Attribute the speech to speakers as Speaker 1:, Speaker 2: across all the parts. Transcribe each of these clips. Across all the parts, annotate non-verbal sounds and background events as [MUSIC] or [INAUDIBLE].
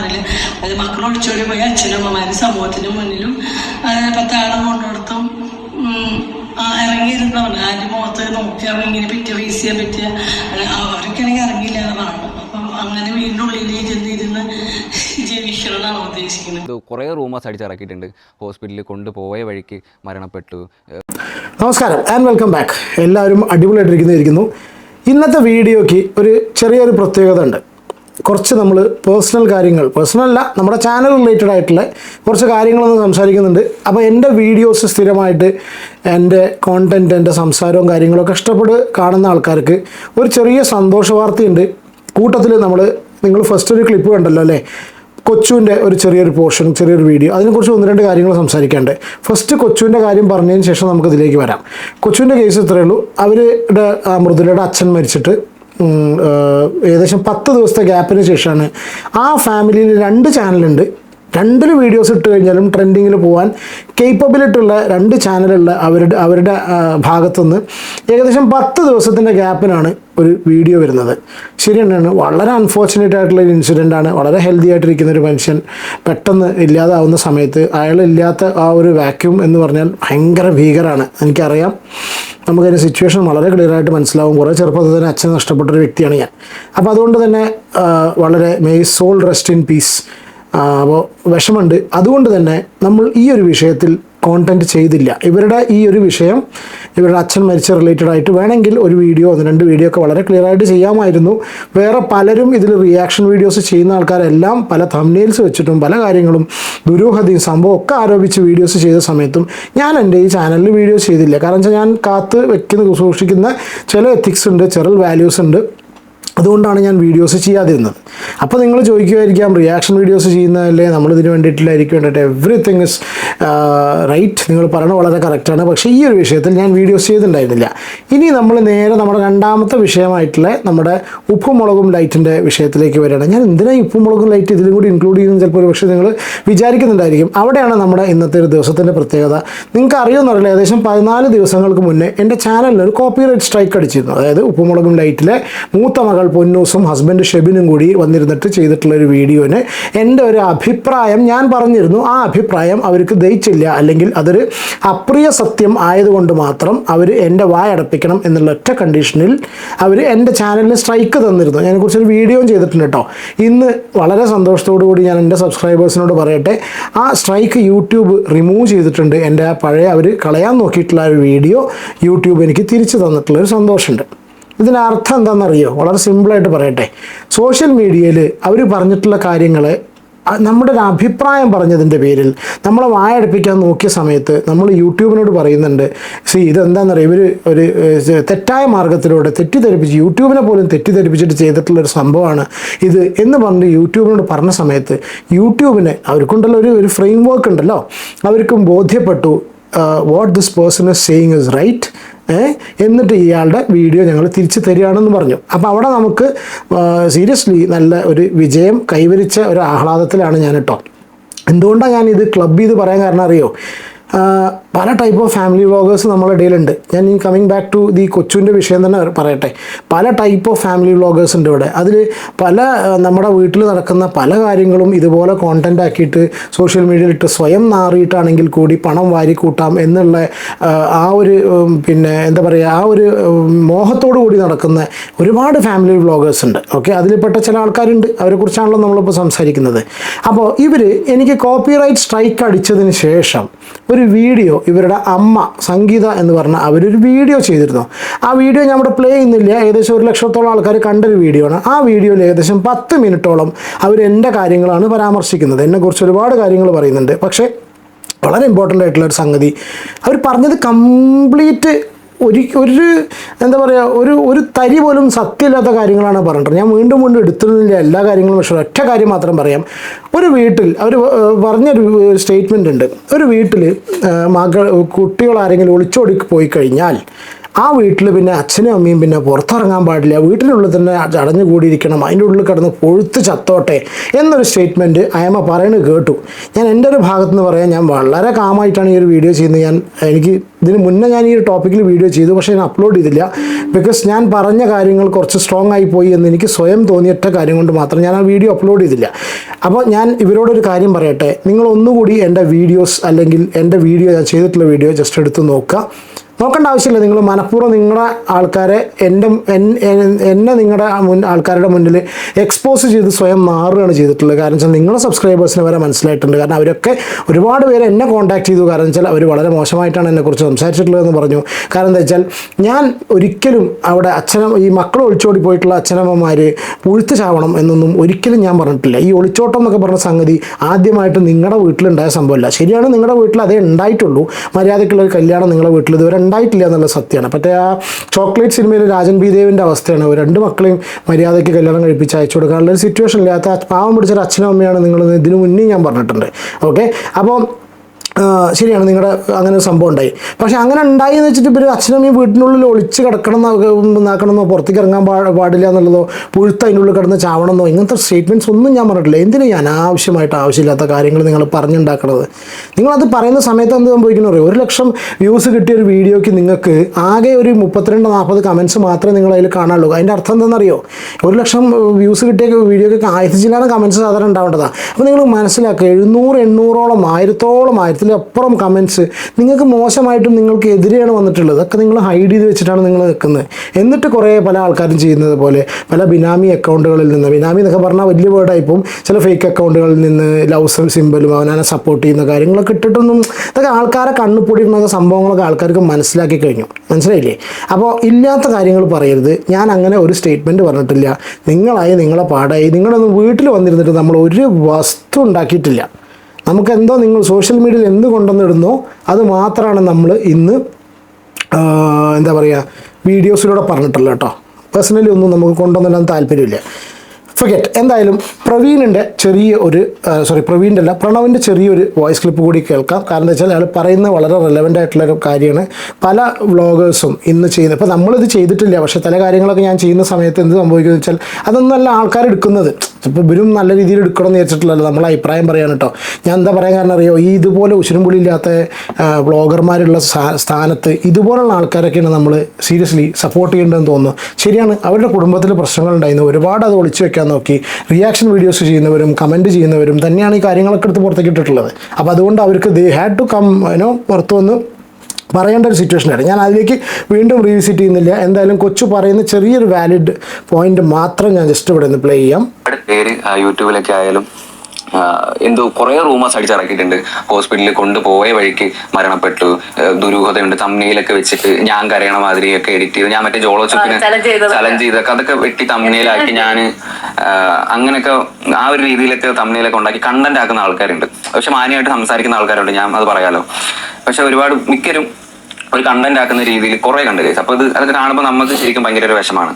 Speaker 1: അറിയില്ല അത് മക്കൾ ഒളിച്ചോടി പോയി അച്ഛനമ്മമാര് സമൂഹത്തിന് മുന്നിലും പത്താളം കൊണ്ടിടത്തും ഇറങ്ങിയിരുന്നവണ് ആദ്യം മുഖത്ത് നോക്കി അവൻ ഇങ്ങനെ പറ്റിയ ഫേസ് ചെയ്യാൻ പറ്റിയ? അവർക്കാണെങ്കിൽ ഇറങ്ങിയില്ല എന്നാണ് അപ്പം അങ്ങനെ വീടിന്റെ ഉള്ളിൽ ഇരുന്ന് ഇരുന്ന് ജീവിക്കണം എന്നാണ് ഉദ്ദേശിക്കുന്നത്
Speaker 2: കുറേ റൂമേഴ്സ് അടിച്ചിറക്കിയിട്ടുണ്ട്. ഹോസ്പിറ്റലിൽ കൊണ്ടുപോയ വഴിക്ക് മരണപ്പെട്ടു.
Speaker 3: നമസ്കാരം ആൻഡ് വെൽക്കം ബാക്ക് എല്ലാവരും അടിപൊളിയായിട്ടിരിക്കുന്നതായിരിക്കുന്നു ഇന്നത്തെ വീഡിയോയ്ക്ക് ഒരു ചെറിയൊരു പ്രത്യേകത ഉണ്ട്. കുറച്ച് നമ്മൾ പേഴ്സണൽ കാര്യങ്ങൾ പേഴ്സണൽ അല്ല നമ്മുടെ ചാനൽ റിലേറ്റഡ് ആയിട്ടുള്ള കുറച്ച് കാര്യങ്ങളൊന്ന് സംസാരിക്കുന്നുണ്ട്. അപ്പോൾ എന്റെ വീഡിയോസ് സ്ഥിരമായിട്ട് എന്റെ കോണ്ടന്റ് എന്റെ സംസാരവും കാര്യങ്ങളൊക്കെ ഇഷ്ടപ്പെട്ട് കാണുന്ന ആൾക്കാർക്ക് ഒരു ചെറിയ സന്തോഷ വാർത്തയുണ്ട് കൂട്ടത്തിൽ നമ്മൾ നിങ്ങൾ ഫസ്റ്റ് ഒരു ക്ലിപ്പ് കണ്ടല്ലോ അല്ലേ? കൊച്ചുവിന്റെ ഒരു ചെറിയൊരു പോർഷൻ ചെറിയൊരു വീഡിയോ അതിനെക്കുറിച്ച് ഒന്ന് രണ്ട് കാര്യങ്ങൾ സംസാരിക്കാണ്ട്. ഫസ്റ്റ് കൊച്ചുവിന്റെ കാര്യം പറഞ്ഞതിന് ശേഷം നമുക്ക് ഇതിലേക്ക് വരാം. കൊച്ചുവിന്റെ കേസ് ഇത്രയേ ഉള്ളൂ. അവരുടെ മൃദുലയുടെ അച്ഛൻ മരിച്ചിട്ട് ഏകദേശം പത്ത് ദിവസത്തെ ഗ്യാപ്പിന് ശേഷമാണ് ആ ഫാമിലിയിൽ രണ്ട് ചാനലുണ്ട്. രണ്ടിൽ വീഡിയോസ് ഇട്ട് കഴിഞ്ഞാലും ട്രെൻഡിങ്ങിൽ പോകാൻ കേപ്പബിലിറ്റി ഉള്ള രണ്ട് ചാനലുള്ള അവരുടെ അവരുടെ ഭാഗത്തുനിന്ന് ഏകദേശം പത്ത് ദിവസത്തിന്റെ ഗ്യാപ്പിനാണ് ഒരു വീഡിയോ വരുന്നത്. ശരി തന്നെയാണ് വളരെ അൺഫോർച്ചുനേറ്റ് ആയിട്ടുള്ള ഒരു ഇൻസിഡന്റ് ആണ്. വളരെ ഹെൽത്തി ആയിട്ടിരിക്കുന്ന ഒരു മനുഷ്യൻ പെട്ടെന്ന് ഇല്ലാതാവുന്ന സമയത്ത് അയാളില്ലാത്ത ആ ഒരു വാക്യൂം എന്ന് പറഞ്ഞാൽ ഭയങ്കര ഭീകരമാണ് എനിക്കറിയാം. നമുക്കതിന്റെ സിറ്റുവേഷൻ വളരെ ക്ലിയർ ആയിട്ട് മനസ്സിലാവും. കുറേ ചെറുപ്പത്തിൽ തന്നെ അച്ഛൻ നഷ്ടപ്പെട്ടൊരു വ്യക്തിയാണ് ഞാൻ. അപ്പോൾ അതുകൊണ്ട് തന്നെ വളരെ may soul rest in peace അപ്പോൾ വിഷമുണ്ട് അതുകൊണ്ട് തന്നെ നമ്മൾ ഈ ഒരു വിഷയത്തിൽ കോണ്ടന്റ് ചെയ്തില്ല. ഇവരുടെ ഈ ഒരു വിഷയം ഇവരുടെ അച്ഛൻ മരിച്ച റിലേറ്റഡ് ആയിട്ട് വേണമെങ്കിൽ ഒരു വീഡിയോ ഒന്ന് രണ്ട് വീഡിയോ ഒക്കെ വളരെ ക്ലിയർ ആയിട്ട് ചെയ്യാമായിരുന്നു. വേറെ പലരും ഇതിൽ റിയാക്ഷൻ വീഡിയോസ് ചെയ്യുന്ന ആൾക്കാരെല്ലാം പല തമ്നെയിൽസ് വെച്ചിട്ടും പല കാര്യങ്ങളും ദുരൂഹതയും സംഭവം ഒക്കെ ആരോപിച്ച് വീഡിയോസ് ചെയ്ത സമയത്തും ഞാൻ എന്റെ ഈ ചാനലിൽ വീഡിയോസ് ചെയ്തില്ല. കാരണം വെച്ചാൽ ഞാൻ കാത്ത് വെക്കുന്ന സൂക്ഷിക്കുന്ന ചില എത്തിക്സ് ഉണ്ട് ചെറൽ വാല്യൂസ് ഉണ്ട്. അതുകൊണ്ടാണ് ഞാൻ വീഡിയോസ് ചെയ്യാതിരുന്നത്. അപ്പോൾ നിങ്ങൾ ചോദിക്കുമായിരിക്കാം റിയാക്ഷൻ വീഡിയോസ് ചെയ്യുന്നതല്ലേ നമ്മളിതിന് വേണ്ടിയിട്ടില്ലായിരിക്കും വേണ്ടിയിട്ട് എവറിത്തിങ് ഇസ് റൈറ്റ് നിങ്ങൾ പറയുന്നത് വളരെ കറക്റ്റാണ് പക്ഷേ ഈ ഒരു വിഷയത്തിൽ ഞാൻ വീഡിയോസ് ചെയ്തിട്ടുണ്ടായിരുന്നില്ല. ഇനി നമ്മൾ നേരെ നമ്മുടെ രണ്ടാമത്തെ വിഷയമായിട്ടുള്ള നമ്മുടെ ഉപ്പും മുളകും ലൈറ്റിന്റെ വിഷയത്തിലേക്ക് വരികയാണ്. ഞാൻ എന്തിനാണ് ഉപ്പുമുളകും ഉപ്പും മുളകും ലൈറ്റ് ഇതിലും കൂടി ഇൻക്ലൂഡ് ചെയ്യുന്നത് ചിലപ്പോൾ ഒരു പക്ഷേ നിങ്ങൾ വിചാരിക്കുന്നുണ്ടായിരിക്കും. അവിടെയാണ് നമ്മുടെ ഇന്നത്തെ ഒരു ദിവസത്തിന്റെ പ്രത്യേകത. നിങ്ങൾക്ക് അറിയുമെന്നറിയില്ല ഏകദേശം പതിനാല് ദിവസങ്ങൾക്ക് മുന്നേ എന്റെ ചാനലിൽ ഒരു കോപ്പിറൈറ്റ് സ്ട്രൈക്ക് അടിച്ചിരുന്നു. അതായത് ഉപ്പുമുളകും ലൈറ്റിലെ മൂത്ത മകൾ പൊന്നൂസും ഹസ്ബൻഡ് ഷെബിനും കൂടി വന്നിരുന്നിട്ട് ചെയ്തിട്ടുള്ള ഒരു വീഡിയോന് എന്റെ ഒരു അഭിപ്രായം ഞാൻ പറഞ്ഞിരുന്നു. ആ അഭിപ്രായം അവർക്ക് ദയിച്ചില്ല അല്ലെങ്കിൽ അതൊരു അപ്രിയ സത്യം ആയതുകൊണ്ട് മാത്രം അവർ എന്റെ വായടപ്പിക്കണം എന്നുള്ള ഒറ്റ കണ്ടീഷനിൽ അവർ എന്റെ ചാനലിന് സ്ട്രൈക്ക് തന്നിരുന്നു. അതിനെക്കുറിച്ചൊരു കുറിച്ചൊരു വീഡിയോയും ചെയ്തിട്ടുണ്ട് കേട്ടോ. ഇന്ന് വളരെ കൂടി ഞാൻ എന്റെ സബ്സ്ക്രൈബേഴ്സിനോട് പറയട്ടെ. ആ സ്ട്രൈക്ക് യൂട്യൂബ് റിമൂവ് ചെയ്തിട്ടുണ്ട്. എന്റെ ആ പഴയ അവർ കളയാൻ നോക്കിയിട്ടുള്ള ഒരു വീഡിയോ യൂട്യൂബ് എനിക്ക് തിരിച്ചു തന്നിട്ടുള്ളൊരു സന്തോഷമുണ്ട്. ഇതിന് അർത്ഥം എന്താണെന്നറിയോ? വളരെ സിമ്പിളായിട്ട് പറയട്ടെ. സോഷ്യൽ മീഡിയയിൽ അവർ പറഞ്ഞിട്ടുള്ള കാര്യങ്ങൾ നമ്മുടെ ഒരു അഭിപ്രായം പറഞ്ഞതിന്റെ പേരിൽ നമ്മളെ വായടുപ്പിക്കാൻ നോക്കിയ സമയത്ത് നമ്മൾ യൂട്യൂബിനോട് പറയുന്നുണ്ട് സി ഇതെന്താണെന്നറിയാം? ഇവർ ഒരു തെറ്റായ മാർഗത്തിലൂടെ തെറ്റിദ്ധരിപ്പിച്ച് യൂട്യൂബിനെ പോലും തെറ്റിദ്ധരിപ്പിച്ചിട്ട് ചെയ്തിട്ടുള്ള ഒരു സംഭവമാണ് ഇത്. എന്ന് പറഞ്ഞ് യൂട്യൂബിനോട് പറഞ്ഞ സമയത്ത് യൂട്യൂബിനെ അവർക്കുണ്ടല്ലോ ഒരു ഒരു ഫ്രെയിം വർക്ക് ഉണ്ടല്ലോ. അവർക്കും ബോധ്യപ്പെട്ടു what this person is saying is right എന്നിട്ട് ഇയാളുടെ വീഡിയോ ഞങ്ങൾ തിരിച്ചു തരികയാണെന്ന് പറഞ്ഞു. അപ്പോൾ അവിടെ നമുക്ക് സീരിയസ്ലി നല്ല ഒരു വിജയം കൈവരിച്ച ഒരു ആഹ്ലാദത്തിലാണ് ഞാൻ കേട്ടോ എന്തുകൊണ്ടാണ് ഞാൻ ഇത് ക്ലബ് ചെയ്ത് പറയാൻ കാരണം അറിയോ? പല ടൈപ്പ് ഓഫ് ഫാമിലി വ്ളോഗേഴ്സ് നമ്മുടെ ഇടയിലുണ്ട്. ഞാൻ ഇനി കമ്മിങ് ബാക്ക് ടു ദി കൊച്ചുവിന്റെ വിഷയം തന്നെ പറയട്ടെ. പല ടൈപ്പ് ഓഫ് ഫാമിലി വ്ളോഗേഴ്സ് ഉണ്ട് ഇവിടെ. അതിൽ പല നമ്മുടെ വീട്ടിൽ നടക്കുന്ന പല കാര്യങ്ങളും ഇതുപോലെ കോണ്ടന്റ് ആക്കിയിട്ട് സോഷ്യൽ മീഡിയയിൽ ഇട്ട് സ്വയം നാറിയിട്ടാണെങ്കിൽ കൂടി പണം വാരിക്കൂട്ടാം എന്നുള്ള ആ, ഒരു പിന്നെ എന്താ പറയുക ആ ഒരു മോഹത്തോടു കൂടി നടക്കുന്ന ഒരുപാട് ഫാമിലി വ്ളോഗേഴ്സ് ഉണ്ട്. ഓക്കെ അതിൽപ്പെട്ട ചില ആൾക്കാരുണ്ട്. അവരെക്കുറിച്ചാണല്ലോ നമ്മളിപ്പോൾ സംസാരിക്കുന്നത്. അപ്പോൾ ഇവർ എനിക്ക് കോപ്പിറൈറ്റ് സ്ട്രൈക്ക് അടിച്ചതിന് ശേഷം ഒരു വീഡിയോ ഇവരുടെ അമ്മ സംഗീത എന്ന് പറഞ്ഞ അവരൊരു വീഡിയോ ചെയ്തിരുന്നു. ആ വീഡിയോ ഞാൻ ഇവിടെ പ്ലേ ചെയ്യുന്നില്ല. ഏകദേശം ഒരു ലക്ഷത്തോളം ആൾക്കാർ കണ്ടൊരു വീഡിയോ ആണ് ആ വീഡിയോയിൽ ഏകദേശം പത്ത് മിനിറ്റോളം അവർ എന്റെ കാര്യങ്ങളാണ് പരാമർശിക്കുന്നത്. എന്നെക്കുറിച്ച് ഒരുപാട് കാര്യങ്ങൾ പറയുന്നുണ്ട്. പക്ഷേ വളരെ ഇമ്പോർട്ടന്റ് ആയിട്ടുള്ള ഒരു സംഗതി. അവർ പറഞ്ഞത് കംപ്ലീറ്റ് ഒരു ഒരു എന്താ പറയുക ഒരു ഒരു തരി പോലും സത്യമില്ലാത്ത കാര്യങ്ങളാണ് പറഞ്ഞിട്ട് ഞാൻ വീണ്ടും വീണ്ടും എടുത്തിരുന്നില്ല എല്ലാ കാര്യങ്ങളും പക്ഷേ ഒറ്റ കാര്യം മാത്രം പറയാം. ഒരു വീട്ടിൽ അവർ പറഞ്ഞൊരു സ്റ്റേറ്റ്മെന്റ് ഉണ്ട്. ഒരു വീട്ടിൽ മകൾ കുട്ടികൾ ആരെങ്കിലും ഒളിച്ചോടി പോയി കഴിഞ്ഞാൽ ആ വീട്ടിൽ പിന്നെ അച്ഛനും അമ്മയും പിന്നെ പുറത്തിറങ്ങാൻ പാടില്ല. വീട്ടിനുള്ളിൽ തന്നെ അടഞ്ഞു കൂടിയിരിക്കണം അതിന്റെ ഉള്ളിൽ കിടന്ന് പൊഴുത്ത് ചത്തോട്ടെ എന്നൊരു സ്റ്റേറ്റ്മെന്റ് അയമ്മ പറയുന്നത് കേട്ടു. ഞാൻ എന്റെ ഒരു ഭാഗത്ത് നിന്ന് പറയാൻ ഞാൻ വളരെ കാമായിട്ടാണ് ഈ ഒരു വീഡിയോ ചെയ്യുന്നത്. ഞാൻ എനിക്ക് ഇതിന് മുന്നേ ഞാൻ ഈ ഒരു ടോപ്പിക്കിൽ വീഡിയോ ചെയ്തു പക്ഷേ ഞാൻ അപ്ലോഡ് ചെയ്തില്ല. ബിക്കോസ് ഞാൻ പറഞ്ഞ കാര്യങ്ങൾ കുറച്ച് സ്ട്രോങ് ആയി പോയി എന്ന് എനിക്ക് സ്വയം തോന്നിയിട്ട കാര്യം കൊണ്ട് മാത്രം ഞാൻ ആ വീഡിയോ അപ്ലോഡ് ചെയ്തില്ല. അപ്പോൾ ഞാൻ ഇവരോടൊരു കാര്യം പറയട്ടെ. നിങ്ങൾ ഒന്നുകൂടി എന്റെ വീഡിയോസ് അല്ലെങ്കിൽ എന്റെ വീഡിയോ ഞാൻ ചെയ്തിട്ടുള്ള വീഡിയോ ജസ്റ്റ് എടുത്ത് നോക്കുക. നോക്കേണ്ട ആവശ്യമില്ല. നിങ്ങൾ മനഃപൂർവം നിങ്ങളുടെ ആൾക്കാരെ എന്റെ എൻ- എൻ- എന്നെ നിങ്ങളുടെ മുൻ ആൾക്കാരുടെ മുന്നിൽ എക്സ്പോസ് ചെയ്ത് സ്വയം മാറുകയാണ് ചെയ്തിട്ടുള്ളത്. കാരണം വെച്ചാൽ നിങ്ങളുടെ സബ്സ്ക്രൈബേഴ്സിന് വരെ മനസ്സിലായിട്ടുണ്ട്. കാരണം അവരൊക്കെ ഒരുപാട് പേര് എന്നെ കോൺടാക്ട് ചെയ്തു. കാരണം വെച്ചാൽ അവർ വളരെ മോശമായിട്ടാണ് എന്നെക്കുറിച്ച് സംസാരിച്ചിട്ടുള്ളതെന്ന് പറഞ്ഞു. കാരണം എന്താ വെച്ചാൽ ഞാൻ ഒരിക്കലും അവിടെ അച്ഛനും ഈ മക്കൾ ഒളിച്ചോടി പോയിട്ടുള്ള അച്ഛനമ്മമാർ പുഴുത്ത് ചാവണം എന്നൊന്നും ഒരിക്കലും ഞാൻ പറഞ്ഞിട്ടില്ല. ഈ ഒളിച്ചോട്ടം എന്നൊക്കെ പറഞ്ഞ സംഗതി ആദ്യമായിട്ട് നിങ്ങളുടെ വീട്ടിലുണ്ടായ സംഭവമല്ല. ശരിയാണ് നിങ്ങളുടെ വീട്ടിൽ അതേ ഉണ്ടായിട്ടുള്ളൂ. മര്യാദയ്ക്കുള്ള ഒരു കല്യാണം നിങ്ങളുടെ വീട്ടിൽ ഇതുവരെ ഉണ്ടായിട്ടില്ല എന്നുള്ള സത്യമാണ്. മറ്റേ ആ ചോക്ലേറ്റ് സിനിമയിൽ രാജൻ ബി ദേവിന്റെ അവസ്ഥയാണ് രണ്ട് മക്കളെയും മര്യാദയ്ക്ക് കല്യാണം കഴിപ്പിച്ച് അയച്ചു കൊടുക്കാനുള്ള ഒരു സിറ്റുവേഷൻ ഇല്ലാത്ത പാവം പിടിച്ചൊരു അച്ഛനും അമ്മയാണ് നിങ്ങൾ ഇതിനു മുന്നേ ഞാൻ പറഞ്ഞിട്ടുണ്ട്. ഓക്കെ അപ്പോൾ ശരിയാണ് നിങ്ങളുടെ അങ്ങനെ ഒരു സംഭവം ഉണ്ടായി. പക്ഷെ അങ്ങനെ ഉണ്ടായി എന്ന് വെച്ചിട്ട് ഇവർ അച്ഛനമ്മയും വീട്ടിനുള്ളിൽ ഒളിച്ച് കിടക്കണം എന്നാക്കണമെന്നോ പുറത്തേക്ക് ഇറങ്ങാൻ പാ പാടില്ല എന്നുള്ളതോ പുഴുത്ത് അതിനുള്ളിൽ കിടന്ന് ചാവണമെന്നോ ഇങ്ങനത്തെ സ്റ്റേറ്റ്മെന്റ്സ് ഒന്നും ഞാൻ പറഞ്ഞിട്ടില്ല. എന്തിനു ഞാൻ ആവശ്യമായിട്ട് ആവശ്യമില്ലാത്ത കാര്യങ്ങൾ നിങ്ങൾ പറഞ്ഞുണ്ടാക്കണത്? നിങ്ങളത് പറയുന്ന സമയത്ത് എന്ത് സംഭവിക്കുന്നു അറിയോ? ഒരു ലക്ഷം വ്യൂസ് കിട്ടിയ ഒരു വീഡിയോയ്ക്ക് നിങ്ങൾക്ക് ആകെ ഒരു മുപ്പത്തിരണ്ട് നാൽപ്പത് കമൻസ് മാത്രമേ നിങ്ങൾ അതിൽ കാണാനുള്ളൂ. അതിന്റെ അർത്ഥം എന്താണെന്നറിയോ? ഒരു ലക്ഷം വ്യൂസ് കിട്ടിയ വീഡിയോയ്ക്ക് ആയിരത്തി ചില്ലാതെ കമൻസ് സാധാരണ ഉണ്ടാവേണ്ടതാണ് അപ്പോൾ നിങ്ങൾ മനസ്സിലാക്കുക എഴുന്നൂറ് എണ്ണൂറോളം ആയിരത്തോളം ആയിരത്തിലപ്പുറം കമൻസ് നിങ്ങൾക്ക് മോശമായിട്ടും നിങ്ങൾക്ക് എതിരെയാണ് വന്നിട്ടുള്ളത്. അതൊക്കെ നിങ്ങൾ ഹൈഡ് ചെയ്ത് വെച്ചിട്ടാണ് നിങ്ങൾ നിൽക്കുന്നത്. എന്നിട്ട് കുറേ പല ആൾക്കാരും ചെയ്യുന്നത് പോലെ പല ബിനാമി അക്കൗണ്ടുകളിൽ നിന്ന് ബിനാമി എന്നൊക്കെ പറഞ്ഞാൽ വലിയ വേർഡായിപ്പം ചില ഫേക്ക് അക്കൗണ്ടുകളിൽ നിന്ന് ലവ് സിമ്പലും അവനെ സപ്പോർട്ട് ചെയ്യുന്ന കാര്യങ്ങളൊക്കെ ഇട്ടിട്ടൊന്നും ഇതൊക്കെ ആൾക്കാരെ കണ്ണുപൊടിയിട്ടുള്ള സംഭവങ്ങളൊക്കെ ആൾക്കാർക്ക് മനസ്സിലാക്കി കഴിഞ്ഞു. മനസ്സിലായില്ലേ? അപ്പോൾ ഇല്ലാത്ത കാര്യങ്ങൾ പറയരുത്. ഞാൻ അങ്ങനെ ഒരു സ്റ്റേറ്റ്മെന്റ് പറഞ്ഞിട്ടില്ല. നിങ്ങളായി നിങ്ങളെ പാടായി. നിങ്ങളൊന്നും വീട്ടിൽ വന്നിരുന്നിട്ട് നമ്മൾ ഒരു വസ്തു ഉണ്ടാക്കിയിട്ടില്ല. നമുക്ക് എന്തോ നിങ്ങൾ സോഷ്യൽ മീഡിയയിൽ എന്ത് കൊണ്ടുവന്നിടുന്നോ അത് മാത്രമാണ് നമ്മൾ ഇന്ന് എന്താ പറയുക വീഡിയോസിലൂടെ പറഞ്ഞിട്ടുള്ളത് കേട്ടോ. പേഴ്സണലി ഒന്നും നമുക്ക് കൊണ്ടുവന്നിടാൻ താല്പര്യമില്ല. ഫർഗെറ്റ് എന്തായാലും പ്രവീണിന്റെ ചെറിയ ഒരു സോറി പ്രവീണിന്റെ അല്ല പ്രണവിന്റെ ചെറിയൊരു വോയിസ് ക്ലിപ്പ് കൂടി കേൾക്കാം. കാരണം എന്താ വെച്ചാൽ അയാൾ പറയുന്നത് വളരെ റെലവന്റ് ആയിട്ടുള്ള ഒരു കാര്യമാണ്. പല വ്ളോഗേഴ്സും ഇന്ന് ചെയ്യുന്നത് ഇപ്പോൾ നമ്മളിത് ചെയ്തിട്ടില്ല പക്ഷേ ചില കാര്യങ്ങളൊക്കെ ഞാൻ ചെയ്യുന്ന സമയത്ത് എന്ത് സംഭവിക്കുന്നത് വെച്ചാൽ അതൊന്നല്ല ആൾക്കാർ എടുക്കുന്നത്. ഇപ്പോൾ ഇവരും നല്ല രീതിയിൽ എടുക്കണം എന്ന് വെച്ചിട്ടില്ലല്ലോ നമ്മളെ അഭിപ്രായം പറയാൻ കേട്ടോ. ഞാൻ എന്താ പറയാൻ കാരണം അറിയോ? ഈ ഇതുപോലെ ഉശുരുമ്പുളി ഇല്ലാത്ത വ്ളോഗർമാരുള്ള സ്ഥാനത്ത് ഇതുപോലുള്ള ആൾക്കാരൊക്കെയാണ് നമ്മൾ സീരിയസ്ലി സപ്പോർട്ട് ചെയ്യേണ്ടതെന്ന് തോന്നുന്നു. ശരിയാണ് അവരുടെ കുടുംബത്തിൽ പ്രശ്നങ്ങൾ ഉണ്ടായിരുന്നു ഒരുപാട് അത് ഒളിച്ചു വെക്കാൻ നോക്കി. റിയാക്ഷൻ വീഡിയോസ് ചെയ്യുന്നവരും കമന്റ് ചെയ്യുന്നവരും തന്നെയാണ് ഈ കാര്യങ്ങളൊക്കെ എടുത്ത് പുറത്തേക്ക് ഇട്ടിട്ടുള്ളത്. അപ്പോൾ അതുകൊണ്ട് അവർക്ക് they had to come you know പുറത്തു വന്ന് പറയേണ്ട ഒരു സിറ്റുവേഷനാണ് ഞാൻ അതിലേക്ക് വീണ്ടും റീവിസിറ്റ് ചെയ്യുന്നില്ല. എന്തായാലും കൊച്ചു പറയുന്ന ചെറിയൊരു വാലിഡ് പോയിന്റ് മാത്രം ഞാൻ ജസ്റ്റ് ഇവിടെ നിന്ന് പ്ലേ ചെയ്യാം.
Speaker 2: യൂട്യൂബിലൊക്കെ ആയാലും എന്തോ കുറെ റൂമേഴ്സ് അടിച്ചിറക്കിയിട്ടുണ്ട് ഹോസ്പിറ്റലിൽ കൊണ്ടുപോയ വഴിക്ക് മരണപ്പെട്ടു. ദുരൂഹതയുണ്ട്. തമ്മനയിലൊക്കെ വെച്ചിട്ട് ഞാൻ കരയണ മാതിരിയൊക്കെ എഡിറ്റ് ചെയ്ത്. ഞാൻ മറ്റേ ജോളോ ചുക്കിന്
Speaker 4: challenge
Speaker 2: ചലഞ്ച് ചെയ്തൊക്കെ അതൊക്കെ വെട്ടി തമ്മനയിലാക്കി [LAUGHS] ഞാൻ അങ്ങനെയൊക്കെ ആ ഒരു രീതിയിലൊക്കെ തമ്മനയിലൊക്കെ ഉണ്ടാക്കി കണ്ടന്റ് ആക്കുന്ന ആൾക്കാരുണ്ട്. പക്ഷെ മാന്യമായിട്ട് സംസാരിക്കുന്ന ആൾക്കാരുണ്ട്. ഞാൻ അത് പറയാലോ. പക്ഷെ ഒരുപാട് മിക്കരും ഒരു കണ്ടന്റ് ആക്കുന്ന രീതിയിൽ കുറെ കണ്ടു കേസ് അപ്പൊ ഇത് അതൊക്കെ കാണുമ്പോൾ നമുക്ക് ശരിക്കും ഭയങ്കര ഒരു വിഷമാണ്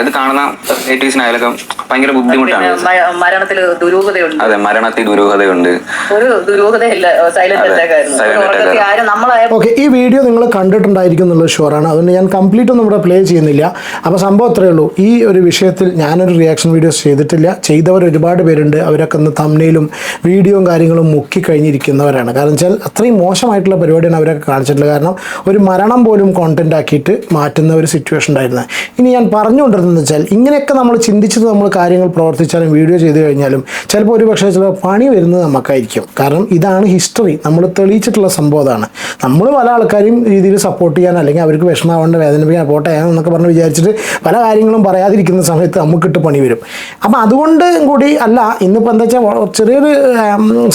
Speaker 2: ഇത് കാണുന്ന റിലേറ്റീവ്സിനായാലൊക്കെ ഭയങ്കര ബുദ്ധിമുട്ടാണ്.
Speaker 4: മരണത്തിൽ ദുരൂഹതയുണ്ട്.
Speaker 2: അതെ മരണത്തിൽ ദുരൂഹതയുണ്ട്.
Speaker 4: ഒരു ദുരൂഹതയില്ല
Speaker 3: ഓക്കെ ഈ വീഡിയോ നിങ്ങൾ കണ്ടിട്ടുണ്ടായിരിക്കും എന്നുള്ളത് ഷുവറാണ് അതുകൊണ്ട് ഞാൻ കംപ്ലീറ്റ് ഒന്നും ഇവിടെ പ്ലേ ചെയ്യുന്നില്ല. അപ്പോൾ സംഭവം അത്രയേ ഉള്ളൂ. ഈ ഒരു വിഷയത്തിൽ ഞാനൊരു റിയാക്ഷൻ വീഡിയോസ് ചെയ്തിട്ടില്ല. ചെയ്തവർ ഒരുപാട് പേരുണ്ട്. അവരൊക്കെ ഒന്ന് തമ്മിലും വീഡിയോയും കാര്യങ്ങളും മുക്കി കഴിഞ്ഞിരിക്കുന്നവരാണ്. കാരണം വെച്ചാൽ അത്രയും മോശമായിട്ടുള്ള പരിപാടിയാണ് അവരൊക്കെ കാണിച്ചിട്ടുള്ളത്. കാരണം ഒരു മരണം പോലും കോണ്ടന്റ് ആക്കിയിട്ട് മാറ്റുന്ന ഒരു സിറ്റുവേഷൻ ഉണ്ടായിരുന്നത് ഇനി ഞാൻ പറഞ്ഞുകൊണ്ടിരുന്നത് വെച്ചാൽ ഇങ്ങനെയൊക്കെ നമ്മൾ ചിന്തിച്ചത് നമ്മൾ കാര്യങ്ങൾ പ്രവർത്തിച്ചാലും വീഡിയോ ചെയ്ത് കഴിഞ്ഞാലും ചിലപ്പോൾ ഒരു പക്ഷേ ചില പണി വരുന്നത് നമുക്കായിരിക്കും. കാരണം ഇതാണ് ഹിസ്റ്ററി. നമ്മൾ തെളിയിച്ചിട്ടുള്ള സംഭവം അതാണ്. നമ്മൾ പല ആൾക്കാരും രീതിയിൽ സപ്പോർട്ട് ചെയ്യാൻ അല്ലെങ്കിൽ അവർക്ക് വിഷമാവേണ്ട വേദനിപ്പിക്കാൻ പോട്ടെ എന്നൊക്കെ പറഞ്ഞ് വിചാരിച്ചിട്ട് പല കാര്യങ്ങളും പറയാതിരിക്കുന്ന സമയത്ത് നമുക്കിട്ട് പണി വരും. അപ്പം അതുകൊണ്ട് കൂടി അല്ല ഇന്നിപ്പോൾ എന്താ വെച്ചാൽ ചെറിയൊരു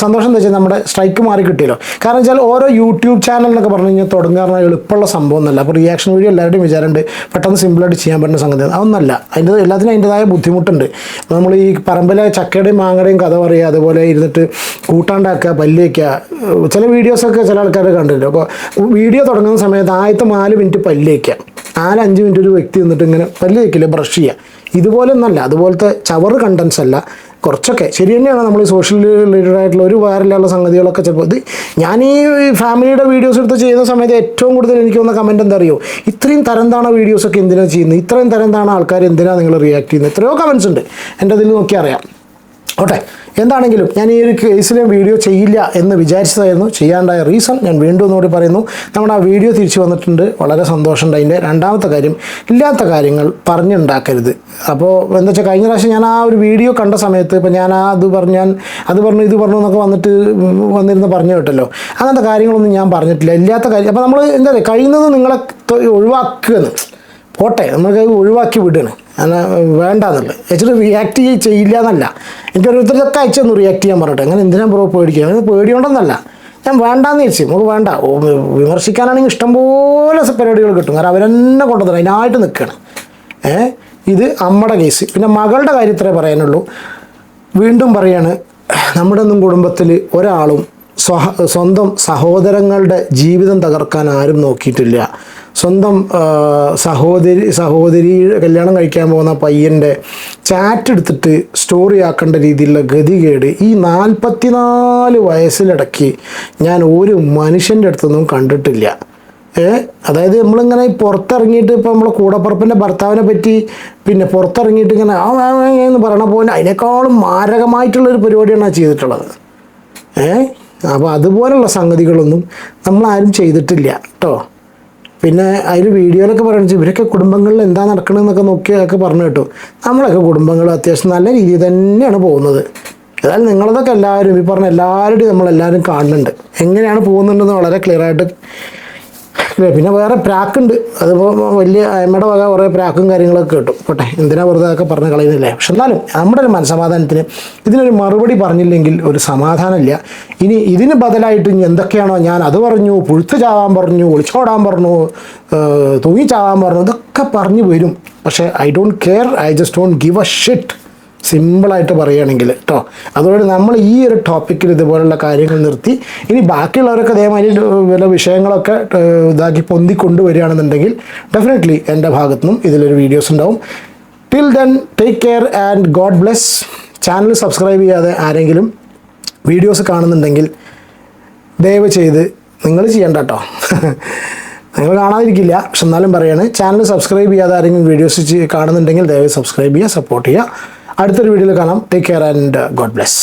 Speaker 3: സന്തോഷം എന്താ വെച്ചാൽ നമ്മുടെ സ്ട്രൈക്ക് മാറി കിട്ടിയല്ലോ. കാരണം വെച്ചാൽ ഓരോ യൂട്യൂബ് ചാനൽ എന്നൊക്കെ പറഞ്ഞു കഴിഞ്ഞാൽ തുടങ്ങുക പറഞ്ഞാൽ എളുപ്പമുള്ള സംഭവം എന്നല്ല അപ്പോൾ റിയാക്ഷൻ വീഡിയോ എല്ലാവരുടെയും വിചാരമുണ്ട്. പെട്ടെന്ന് സിമ്പിളായിട്ട് ചെയ്യാൻ പറ്റുന്ന സംഗതി അതൊന്നല്ല അതിന്റെ എല്ലാത്തിനും അതിന്റെതായ ബുദ്ധിമുട്ടുണ്ട്. നമ്മൾ ഈ പറമ്പിലെ ചക്കയുടെയും മാങ്ങയുടെയും കഥ പറയുക അതുപോലെ ഇരുന്നിട്ട് കൂട്ടാണ്ടാക്കുക പല്ല് ചില വീഡിയോസൊക്കെ ചില ആൾക്കാർ കണ്ടിട്ടുണ്ട്. അപ്പോൾ വീഡിയോ തുടങ്ങുന്ന സമയത്ത് ആദ്യത്തെ നാല് മിനിറ്റ് പല്ല് വയ്ക്കുക നാല് അഞ്ച് മിനിറ്റ് ഒരു വ്യക്തി നിന്നിട്ട് ഇങ്ങനെ പല്ല് വയ്ക്കില്ല ബ്രഷ് ചെയ്യുക. ഇതുപോലെ ഒന്നല്ല. അതുപോലത്തെ ചവറ് കണ്ടൻസ് അല്ല. കുറച്ചൊക്കെ ശരി തന്നെയാണ് നമ്മൾ ഈ സോഷ്യൽ റിലേറ്റഡ് ആയിട്ടുള്ള ഒരു വൈറലുള്ള സംഗതികളൊക്കെ ചിലപ്പോൾ ഇത് ഞാൻ ഈ ഫാമിലിയുടെ വീഡിയോസ് എടുത്ത് ചെയ്യുന്ന സമയത്ത് ഏറ്റവും കൂടുതൽ എനിക്ക് വന്ന കമന്റ് എന്താ അറിയോ? ഇത്രയും തരം താണ വീഡിയോസൊക്കെ എന്തിനാണ് ചെയ്യുന്നത്? ഇത്രയും തരം താണ ആൾക്കാർ എന്തിനാണ് നിങ്ങൾ റിയാക്ട് ചെയ്യുന്നത്? എത്രയോ കമൻസ് ഉണ്ട്. എന്റെ അതിൽ നോക്കി അറിയാം ഓട്ടെ. എന്താണെങ്കിലും ഞാൻ ഈ ഒരു കേസിലെ വീഡിയോ ചെയ്യില്ല എന്ന് വിചാരിച്ചതായിരുന്നു. ചെയ്യാണ്ടായ റീസൺ ഞാൻ വീണ്ടും ഒന്നുകൂടി പറയുന്നു. നമ്മുടെ ആ വീഡിയോ തിരിച്ചു വന്നിട്ടുണ്ട്. വളരെ സന്തോഷമുണ്ട് അതിന്റെ. രണ്ടാമത്തെ കാര്യം ഇല്ലാത്ത കാര്യങ്ങൾ പറഞ്ഞുണ്ടാക്കരുത്. അപ്പോൾ എന്താ വെച്ചാൽ കഴിഞ്ഞ പ്രാവശ്യം ഞാൻ ആ ഒരു വീഡിയോ കണ്ട സമയത്ത് ഇപ്പം ഞാൻ ആ അത് പറഞ്ഞു ഞാൻ അത് പറഞ്ഞു ഇത് പറഞ്ഞു എന്നൊക്കെ വന്നിട്ട് വന്നിരുന്ന് പറഞ്ഞു കേട്ടല്ലോ. അങ്ങനത്തെ കാര്യങ്ങളൊന്നും ഞാൻ പറഞ്ഞിട്ടില്ല. ഇല്ലാത്ത കാര്യം അപ്പോൾ നമ്മൾ എന്താ പറയുക കഴിയുന്നത് നിങ്ങളെ ഒഴിവാക്കുക ഒഴിവാക്കുകയെന്ന് പോട്ടെ നമുക്ക് ഒഴിവാക്കി വിടണ് അങ്ങനെ വേണ്ടാന്നുള്ളത് വെച്ചിട്ട് റിയാക്ട് ചെയ്യില്ല എന്നല്ല എനിക്ക് ഓരോരുത്തരൊക്കെ അയച്ചൊന്ന് റിയാക്ട് ചെയ്യാൻ പറഞ്ഞിട്ട്. അങ്ങനെ എന്തിനാ ബ്രോ പേടിക്കുക? അങ്ങനെ പേടിയുണ്ടെന്നല്ല. ഞാൻ വേണ്ടാന്ന് ചോദിച്ചു നമുക്ക് വേണ്ട. വിമർശിക്കാനാണെങ്കിൽ ഇഷ്ടംപോലെ പരിപാടികൾ കിട്ടും. കാരണം അവരെന്നെ കൊണ്ടുവന്നു അതിനായിട്ട് നിൽക്കുകയാണ് ഏ? ഇത് അമ്മയുടെ കേസ് പിന്നെ മകളുടെ കാര്യത്തിലേ പറയാനുള്ളൂ. വീണ്ടും പറയാണ് നമ്മുടെ ഒന്നും കുടുംബത്തിൽ ഒരാളും സ്വന്തം സഹോദരങ്ങളുടെ ജീവിതം തകർക്കാൻ ആരും നോക്കിയിട്ടില്ല. സ്വന്തം സഹോദരി സഹോദരി കല്യാണം കഴിക്കാൻ പോകുന്ന പയ്യന്റെ ചാറ്റ് എടുത്തിട്ട് സ്റ്റോറി ആക്കേണ്ട രീതിയിലുള്ള ഗതികേട് ഈ നാൽപ്പത്തിനാല് വയസ്സിലിടയ്ക്ക് ഞാൻ ഒരു മനുഷ്യന്റെ അടുത്തൊന്നും കണ്ടിട്ടില്ല. ഏ? അതായത് നമ്മളിങ്ങനെ പുറത്തിറങ്ങിയിട്ട് ഇപ്പോൾ നമ്മളെ കൂടപ്പുറപ്പിന്റെ ഭർത്താവിനെ പറ്റി പിന്നെ പുറത്തിറങ്ങിയിട്ട് ഇങ്ങനെ എന്ന് പറയണ പോലെ അതിനേക്കാളും മാരകമായിട്ടുള്ളൊരു പരിപാടിയാണ് ചെയ്തിട്ടുള്ളത്. ഏ? അപ്പോൾ അതുപോലുള്ള സംഗതികളൊന്നും നമ്മളാരും ചെയ്തിട്ടില്ല കേട്ടോ പിന്നെ അതിൽ വീഡിയോയിലൊക്കെ പറയുന്നത് ഇവരൊക്കെ കുടുംബങ്ങളിൽ എന്താ നടക്കണമെന്നൊക്കെ നോക്കിയൊക്കെ പറഞ്ഞു കേട്ടു. നമ്മളൊക്കെ കുടുംബങ്ങൾ അത്യാവശ്യം നല്ല രീതിയിൽ തന്നെയാണ് പോകുന്നത്. ഏതായാലും നിങ്ങളതൊക്കെ എല്ലാവരും ഈ പറഞ്ഞ എല്ലാവരുടെയും നമ്മളെല്ലാവരും കാണുന്നുണ്ട്. എങ്ങനെയാണ് പോകുന്നുണ്ടെന്ന് വളരെ ക്ലിയർ ആയിട്ട് ഇല്ലേ, പിന്നെ വേറെ പ്രാക്കുണ്ട്. അതിപ്പോൾ വലിയ അമ്മയുടെ വക കുറേ പ്രാക്കും കാര്യങ്ങളൊക്കെ കിട്ടും. പോട്ടെ എന്തിനാ വെറുതെ അതൊക്കെ പറഞ്ഞ് കളയുന്നില്ലേ? പക്ഷെ എന്നാലും നമ്മുടെ ഒരു മനസമാധാനത്തിന് ഇതിനൊരു മറുപടി പറഞ്ഞില്ലെങ്കിൽ ഒരു സമാധാനമില്ല. ഇനി ഇതിന് ബദലായിട്ട് ഇനി എന്തൊക്കെയാണോ ഞാൻ അത് പറഞ്ഞു പുഴുത്ത് ചാവാൻ പറഞ്ഞു ഒളിച്ചോടാൻ പറഞ്ഞു തൂങ്ങി ചാവാൻ പറഞ്ഞു ഇതൊക്കെ പറഞ്ഞു വരും. പക്ഷേ I don't care I just don't give a shit. സിമ്പിളായിട്ട് പറയുകയാണെങ്കിൽ കേട്ടോ അതുകൊണ്ട് നമ്മൾ ഈ ഒരു ടോപ്പിക്കിൽ ഇതുപോലുള്ള കാര്യങ്ങൾ നിർത്തി. ഇനി ബാക്കിയുള്ളവരൊക്കെ അതേമാതിരി വല്ല വിഷയങ്ങളൊക്കെ ഇതാക്കി പൊന്തി കൊണ്ടുവരികയാണെന്നുണ്ടെങ്കിൽ ഡെഫിനറ്റ്ലി എന്റെ ഭാഗത്തു നിന്നും ഇതിലൊരു വീഡിയോസ് ഉണ്ടാവും. Till then take care and God bless channel subscribe ചെയ്യാതെ ആരെങ്കിലും വീഡിയോസ് കാണുന്നുണ്ടെങ്കിൽ ദയവ് ചെയ്ത് നിങ്ങൾ ചെയ്യണ്ട കേട്ടോ [LAUGHS] നിങ്ങൾ കാണാതിരിക്കില്ല പക്ഷെ എന്നാലും പറയാണ് ചാനൽ സബ്സ്ക്രൈബ് ചെയ്യാതെ ആരെങ്കിലും വീഡിയോസ് കാണുന്നുണ്ടെങ്കിൽ ദയവ് സബ്സ്ക്രൈബ് ചെയ്യുക സപ്പോർട്ട് ചെയ്യുക. അടുത്തൊരു വീഡിയോയിൽ കാണാം. Take care and God bless